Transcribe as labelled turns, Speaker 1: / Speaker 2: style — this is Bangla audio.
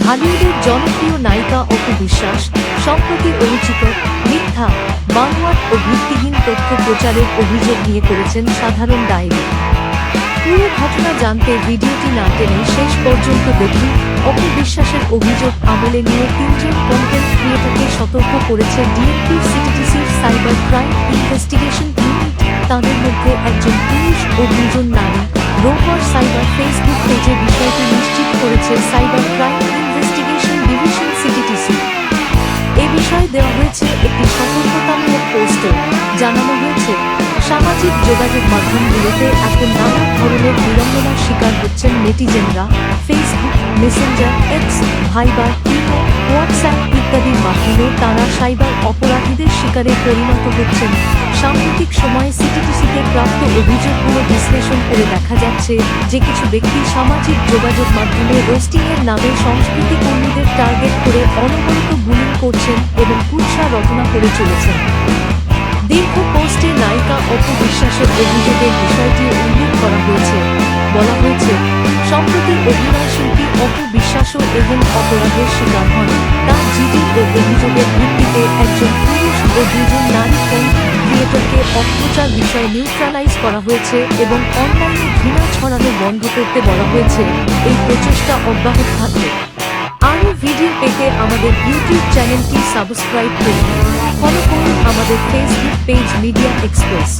Speaker 1: ঢালিউডের জনপ্রিয় নায়িকা অপু বিশ্বাস, সম্প্রতি অনুচিত মিথ্যা, বানোয়াট ও ভিত্তিহীন তথ্য প্রচারের অভিযোগ নিয়ে করেছেন সাধারণ ডায়েরি। পুরো ঘটনা জানতে ভিডিওটি না টেনে শেষ পর্যন্ত দেখুন অপু বিশ্বাসের অভিযোগ আমলে নিয়ে তিনজন কন্টেন্ট ক্রিয়েটরকে সতর্ক করেছে ডিএমপি সিটিটিসির সাইবার ক্রাইম ইনভেস্টিগেশন ইউনিট তাদের মধ্যে একজন পুরুষ ও দুজন নারী, রোববার সাইবার ফেসবুক হয়েছে একটি সতর্কতামূলক পোস্টে। জানানো হয়েছে, সামাজিক যোগাযোগ মাধ্যমগুলোতে এখন নানা ধরনের বিড়ম্বনার শিকার হচ্ছেন নেটিজেনরা Facebook Messenger X Viber imo WhatsApp ইত্যাদির মাধ্যমে তারা সাইবার অপরাধীদের শিকারে পরিণত হচ্ছেন। সাম্প্রতিক সময়ে সিটিটিসিতে প্রাপ্ত অভিযোগগুলো বিশ্লেষণ করে দেখা যাচ্ছে যে কিছু ব্যক্তি সামাজিক যোগাযোগ মাধ্যমে রোস্টিংয়ের নামে সংস্কৃতি কর্মীদের টার্গেট করে অনবরত বুলিং করছেন এবং কুৎসা রচনা করে চলেছেন। দীর্ঘ পোস্টে নায়িকা অপু বিশ্বাসের অভিযোগের বিষয়টি উল্লেখ করা হয়েছে। বলা হয়েছে, সম্প্রতি অভিনয় শিল্পী অপু বিশ্বাসও এহেন অপরাধের শিকার হন। তার জিডি ও অভিযোগের ভিত্তিতে একজন পুরুষ ও দুজন নারী কন্টেন্ট ক্রিয়েটরকে অপপ্রচার বিষয়ে নিউট্রালাইজ করা হয়েছে এবং অনলাইনে ঘৃণা ছড়ানো বন্ধ করতে বলা হয়েছে। এই প্রচেষ্টা অব্যাহত থাকবে। আরও ভিডিও পেতে আমাদের ইউটিউব চ্যানেলটি সাবস্ক্রাইব করুন। ফলো করুন আমাদের ফেসবুক পেজ মিডিয়া এক্সপ্রেস